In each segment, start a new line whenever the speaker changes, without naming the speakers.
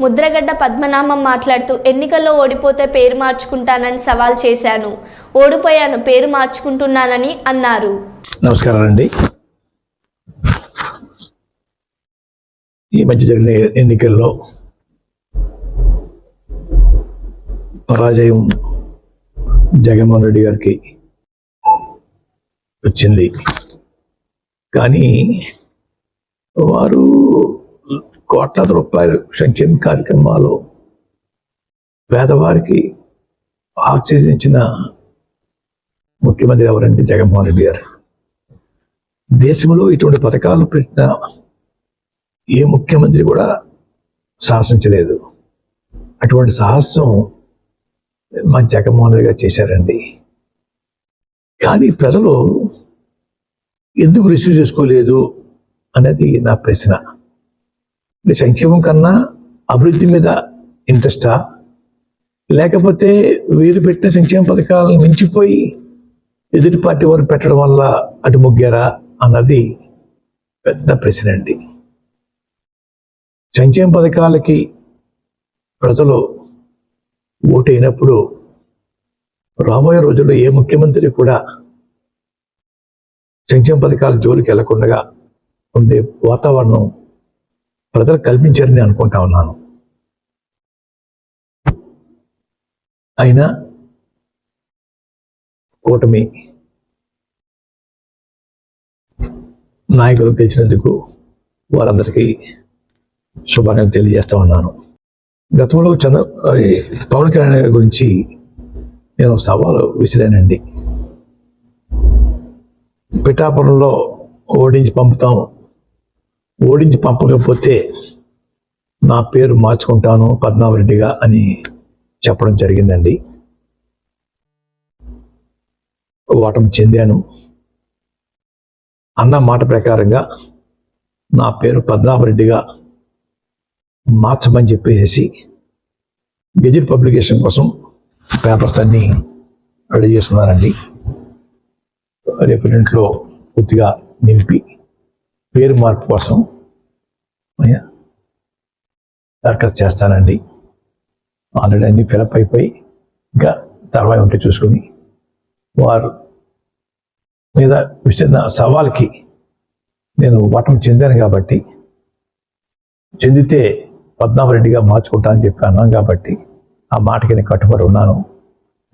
ముద్రగడ్డ పద్మనాభం మాట్లాడుతూ ఎన్నికల్లో ఓడిపోతే పేరు మార్చుకుంటానని సవాల్ చేశాను. ఓడిపోయాను పేరు మార్చుకుంటున్నానని అన్నారు.
నమస్కారం అండి. ఈ మధ్య జరిగిన ఎన్నికల్లో పరాజయం జగన్మోహన్ రెడ్డి గారికి వచ్చింది. కానీ వారు కోట్లాది రూపాయలు సంక్షేమ కార్యక్రమాలు పేదవారికి ఆక్సిజన్ ఇచ్చిన ముఖ్యమంత్రి ఎవరంటే జగన్మోహన్ రెడ్డి గారు. దేశంలో ఇటువంటి పథకాలు పెట్టిన ఏ ముఖ్యమంత్రి కూడా సాహసించలేదు. అటువంటి సాహసం మా జగన్మోహన్ రెడ్డి గారు చేశారండి. కానీ ప్రజలు ఎందుకు రిసీవ్ చేసుకోలేదు అనేది నా ప్రశ్న. సంక్షేమం కన్నా అభివృద్ధి మీద ఇంట్రెస్టా? లేకపోతే వీరు పెట్టిన సంక్షేమ పథకాలను మించిపోయి ఎదుటి పార్టీ వారు పెట్టడం వల్ల అటు మొగ్గారా అన్నది పెద్ద ప్రశ్న అండి. సంక్షేమ పథకాలకి ప్రజలు ఓటైనప్పుడు రాబోయే రోజుల్లో ఏ ముఖ్యమంత్రి కూడా సంక్షేమ పథకాల జోలికి వెళ్ళకుండా ఉండే వాతావరణం ప్రజలు కల్పించారని అనుకుంటా ఉన్నాను. అయినా కూటమి నాయకులు గెలిచినందుకు వారందరికీ శుభాకాంక్షలు తెలియజేస్తా ఉన్నాను. గతంలో చంద్ర పవన్ కళ్యాణ్ గురించి నేను సవాలు విసిరానండి. పిఠాపురంలో ఓడించి పంపుతాం ఓడించి పంపకపోతే నా పేరు మార్చుకుంటాను పద్మావరెడ్డిగా అని చెప్పడం జరిగిందండి. ఓటమి చెందాను. అన్న మాట ప్రకారంగా నా పేరు పద్మావరెడ్డిగా మార్చమని చెప్పేసి గెజిట్ పబ్లికేషన్ కోసం పేపర్స్ అన్నీ రెడీ చేసుకున్నానండి. రేపు ఇంట్లో పూర్తిగా నింపి పేరు మార్పు కోసం అయ్యా, దరఖాస్తు చేస్తానండి. ఆల్రెడీ అన్ని ఫిలప్ అయిపోయి ఇంకా తర్వాత ఉంటే చూసుకుని వారు మీద విసిరిన సవాల్కి నేను ఓటమి చెందాను కాబట్టి చెందితే పద్మావరెడ్డిగా మార్చుకుంటా అని చెప్పి అన్నాను కాబట్టి ఆ మాటకి నేను కట్టుబడి ఉన్నాను.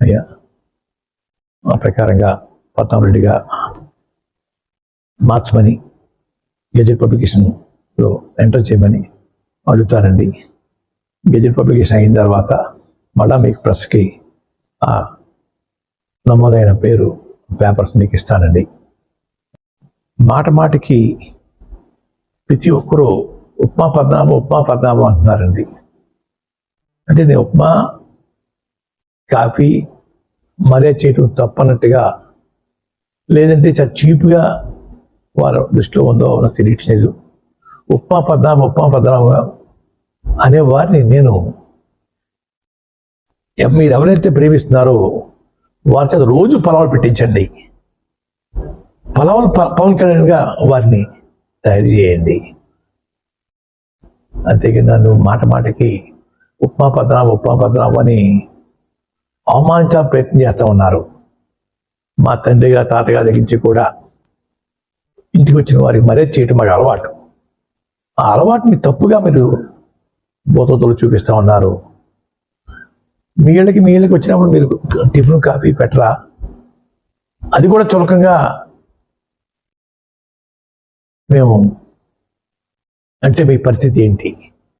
అయ్యా ఆ ప్రకారంగా పద్మావరెడ్డిగా మార్చమని గెజెట్ పబ్లికేషన్లో ఎంటర్ చేయమని అడుగుతానండి. గెజెట్ పబ్లికేషన్ అయిన తర్వాత మళ్ళా మీకు ప్రెస్కి ఆ నమోదైన పేరు పేపర్స్ మీకు ఇస్తానండి. మాట మాటికి ప్రతి ఒక్కరూ ఉప్మా పద్నాభం ఉప్మా పద్నాభం అంటున్నారండి. అంటే నేను ఉప్మా కాఫీ మరే చేయటం తప్పన్నట్టుగా లేదంటే చాలా చీప్గా వారు దృష్టిలో ఉందో నాకు తెలియట్లేదు. ఉప్మా పద్దాం ఉప్మా పద్దాం అనే వారిని నేను మీరు ఎవరైతే ప్రేమిస్తున్నారో వారి చేత రోజు పొలవలు పెట్టించండి. పొలవలు ప- పవన్ కళ్యాణ్గా వారిని తయారు చేయండి. అంతేగా నన్ను మాట మాటకి ఉప్మా పద్రాం ఉప్మా పద్రాం అని అవమానించాలని ప్రయత్నం చేస్తూ ఉన్నారు. మా తండ్రి గారి తాతగారి దగ్గర నుంచి కూడా ఇంటికి వచ్చిన వారికి మరే చేయటం మాకు అలవాటు. ఆ అలవాటుని తప్పుగా మీరు బోతలు చూపిస్తూ ఉన్నారు. మీ ఇళ్ళకి మీ ఇళ్ళకి వచ్చినప్పుడు మీరు టిఫిన్ కాఫీ పెట్టరా? అది కూడా చులకంగా మేము అంటే మీ పరిస్థితి ఏంటి?